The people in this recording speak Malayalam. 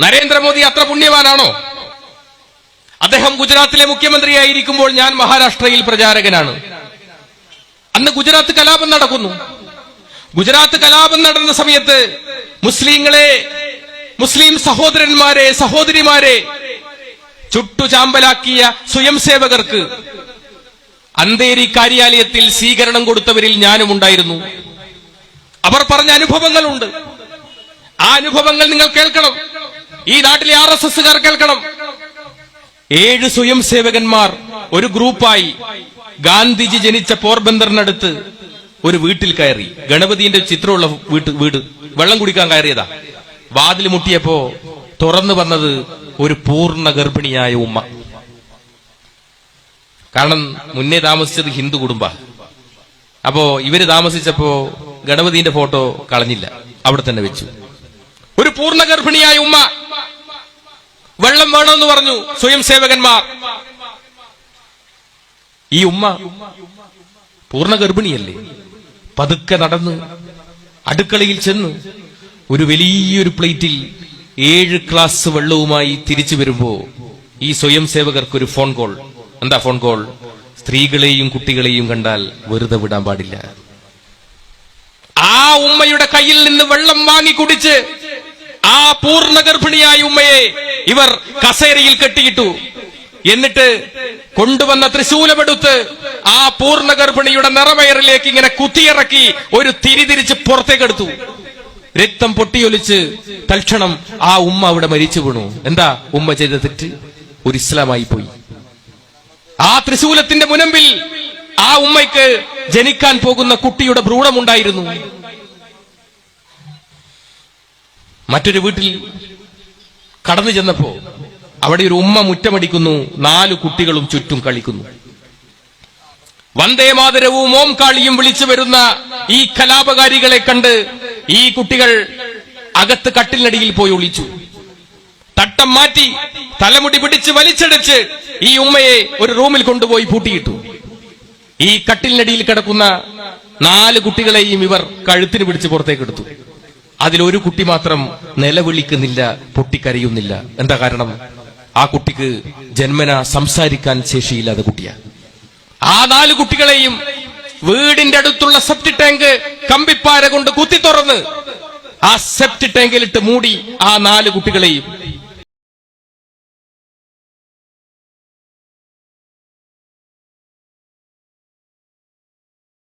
നരേന്ദ്രമോദി അത്ര പുണ്യവാനാണോ? അദ്ദേഹം ഗുജറാത്തിലെ മുഖ്യമന്ത്രിയായിരിക്കുമ്പോൾ ഞാൻ മഹാരാഷ്ട്രയിൽ പ്രചാരകനാണ്. അന്ന് ഗുജറാത്ത് കലാപം നടക്കുന്നു. ഗുജറാത്ത് കലാപം നടന്ന സമയത്ത് മുസ്ലിങ്ങളെ മുസ്ലിം സഹോദരന്മാരെ സഹോദരിമാരെ ചുട്ടുചാമ്പലാക്കിയ സ്വയം സേവകർക്ക് അന്തേരി കാര്യാലയത്തിൽ സ്വീകരണം കൊടുത്തവരിൽ ഞാനും ഉണ്ടായിരുന്നു. അവർ പറഞ്ഞ അനുഭവങ്ങളുണ്ട്. ആ അനുഭവങ്ങൾ നിങ്ങൾ കേൾക്കണം. ഈ നാട്ടിലെ ആർ എസ് എസുകാർ കേൾക്കണം. ഏഴ് സ്വയം സേവകന്മാർ ഒരു ഗ്രൂപ്പായി ഗാന്ധിജി ജനിച്ച പോർബന്ദറിനടുത്ത് ഒരു വീട്ടിൽ കയറി. ഗണപതിന്റെ ചിത്രമുള്ള വീട്ട് വീട്. വെള്ളം കുടിക്കാൻ കയറിയതാ. വാതിൽ മുട്ടിയപ്പോ തുറന്നു വന്നത് ഒരു പൂർണ ഗർഭിണിയായ ഉമ്മ. കാരണം മുന്നേ താമസിച്ചത് ഹിന്ദു കുടുംബ. അപ്പോ ഇവർ താമസിച്ചപ്പോ ഗണപതിന്റെ ഫോട്ടോ കളഞ്ഞില്ല. അവിടെ തന്നെ വെച്ചു. ഒരു പൂർണ ഗർഭിണിയായ ഉമ്മ. വെള്ളം വേണമെന്ന് പറഞ്ഞു സ്വയം സേവകന്മാർ. ഈ ഉമ്മ പൂർണ ഗർഭിണിയല്ലേ? പതുക്കെ നടന്ന് അടുക്കളയിൽ ചെന്ന് ഒരു വലിയൊരു പ്ലേറ്റിൽ ഏഴ് ക്ലാസ് വെള്ളവുമായി തിരിച്ചു വരുമ്പോ ഈ സ്വയം സേവകർക്ക് ഒരു ഫോൺ കോൾ. എന്താ ഫോൺ കോൾ? സ്ത്രീകളെയും കുട്ടികളെയും കണ്ടാൽ വെറുതെ വിടാൻ പാടില്ല. ആ ഉമ്മയുടെ കയ്യിൽ നിന്ന് വെള്ളം വാങ്ങി കുടിച്ച് ആ പൂർണ ഗർഭിണിയായ ഉമ്മയെ ഇവർ കസേരയിൽ കെട്ടിയിട്ടു. എന്നിട്ട് കൊണ്ടുവന്ന തൃശൂലമെടുത്ത് ആ പൂർണ ഗർഭിണിയുടെ നിറവയറിലേക്ക് ഇങ്ങനെ കുത്തിയിറക്കി ഒരു തിരിതിരിച്ച് പുറത്തേക്കെടുത്തു രക്തം പൊട്ടിയൊലിച്ച് തൽക്ഷണം ആ ഉമ്മ അവിടെ മരിച്ചു വീണു. എന്താ ഉമ്മ ചെയ്ത തെറ്റ്? ഒരു ഇസ്ലാമായി പോയി. ആ ത്രിശൂലത്തിന്റെ മുനമ്പിൽ ആ ഉമ്മയ്ക്ക് ജനിക്കാൻ പോകുന്ന കുട്ടിയുടെ ഭ്രൂണമുണ്ടായിരുന്നു. മറ്റൊരു വീട്ടിൽ കടന്നു ചെന്നപ്പോ അവിടെ ഒരു ഉമ്മ മുറ്റമടിക്കുന്നു നാല് കുട്ടികളും ചുറ്റും കളിക്കുന്നു. വന്ദേ മാതരവും ഓം കാളിയും വിളിച്ചു വരുന്ന ഈ കലാപകാരികളെ കണ്ട് ഈ കുട്ടികൾ അകത്ത് കട്ടിലിനടിയിൽ പോയി ഒളിച്ചു. തട്ടം മാറ്റി തലമുടി പിടിച്ച് വലിച്ചടിച്ച് ഈ ഉമ്മയെ ഒരു റൂമിൽ കൊണ്ടുപോയി പൂട്ടിയിട്ടു. ഈ കട്ടിലിനടിയിൽ കിടക്കുന്ന നാല് കുട്ടികളെയും ഇവർ കഴുത്തിന് പിടിച്ച് പുറത്തേക്ക് എടുത്തു അതിലൊരു കുട്ടി മാത്രം നിലവിളിക്കുന്നില്ല പൊട്ടിക്കരയുന്നില്ല. എന്താ കാരണം? ആ കുട്ടിക്ക് ജന്മന സംസാരിക്കാൻ ശേഷിയില്ലാത്ത കുട്ടിയാ. ആ നാല് കുട്ടികളെയും വീടിന്റെ അടുത്തുള്ള സെപ്റ്റി ടാങ്ക് കമ്പിപ്പാര കൊണ്ട് കുത്തി തുറന്ന് ആ സെപ്റ്റി ടാങ്കിലിട്ട് മൂടി ആ നാല് കുട്ടികളെയും